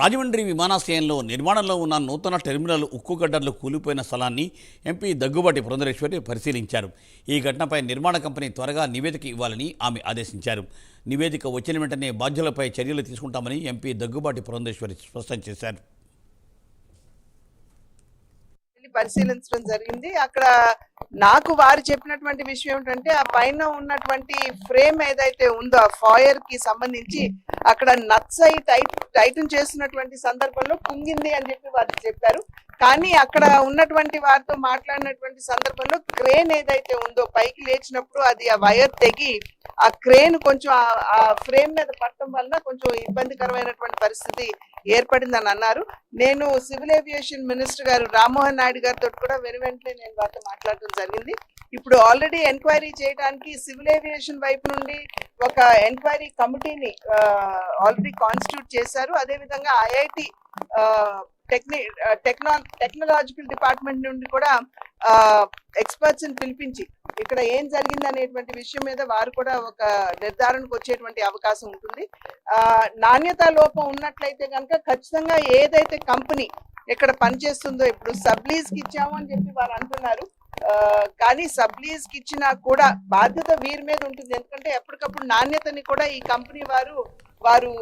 రాజమండ్రి విమానాశ్రయంలో నిర్మాణంలో ఉన్న నూతన టెర్మినల్ ఉక్కు గడ్డర్లు కూలిపోయిన స్థలాన్ని ఎంపీ దగ్గుబాటి పురంధరేశ్వరి పరిశీలించారు. ఈ ఘటనపై నిర్మాణ కంపెనీ త్వరగా నివేదిక ఇవ్వాలని ఆమె ఆదేశించారు. నివేదిక వచ్చిన వెంటనే బాధ్యులపై చర్యలు తీసుకుంటామని ఎంపీ దగ్గుబాటి పురంధేశ్వరి స్పష్టం చేశారు. పరిశీలించడం జరిగింది. అక్కడ నాకు వారు చెప్పినటువంటి విషయం ఏంటంటే ఆ పైన ఉన్నటువంటి ఫ్రేమ్ ఏదైతే ఉందో ఆ ఫాయర్కి సంబంధించి అక్కడ నత్సై టైట్ టైటన్ చేస్తున్నటువంటి సందర్భంలో కుంగింది అని చెప్పి వారు చెప్పారు. కానీ అక్కడ ఉన్నటువంటి వారితో మాట్లాడినటువంటి సందర్భంలో క్రేన్ ఏదైతే ఉందో పైకి లేచినప్పుడు అది ఆ వైర్ తెగి ఆ క్రేన్ కొంచెం ఆ- ఫ్రేమ్ మీద పడటం వలన కొంచెం ఇబ్బందికరమైనటువంటి పరిస్థితి ఏర్పడిందని అన్నారు. నేను సివిల్ ఏవియేషన్ మినిస్టర్ గారు రామ్మోహన్ నాయుడు గారితో కూడా వెను వెంటనే నేను వారితో మాట్లాడటం జరిగింది. ఇప్పుడు ఆల్రెడీ ఎంక్వైరీ చేయడానికి సివిల్ ఏవియేషన్ వైపు నుండి ఒక ఎంక్వైరీ కమిటీని ఆల్రెడీ కాన్స్టిట్యూట్ చేశారు. అదేవిధంగా ఐఐటి టెక్ని టెక్నా టెక్నాలజికల్ డిపార్ట్మెంట్ నుండి కూడా ఎక్స్పర్ట్స్ని పిలిపించి ఇక్కడ ఏం జరిగింది అనేటువంటి విషయం మీద వారు కూడా ఒక నిర్ధారణకు వచ్చేటువంటి అవకాశం ఉంటుంది. ఆ, నాణ్యత లోపం ఉన్నట్లయితే కనుక ఖచ్చితంగా ఏదైతే కంపెనీ ఇక్కడ పనిచేస్తుందో ఇప్పుడు సబ్లీజ్కి ఇచ్చాము అని చెప్పి వారు అంటున్నారు. కానీ సబ్లీజ్కి ఇచ్చినా కూడా బాధ్యత వీరి మీద ఉంటుంది. ఎందుకంటే ఎప్పటికప్పుడు నాణ్యతని కూడా ఈ కంపెనీ వారు వారు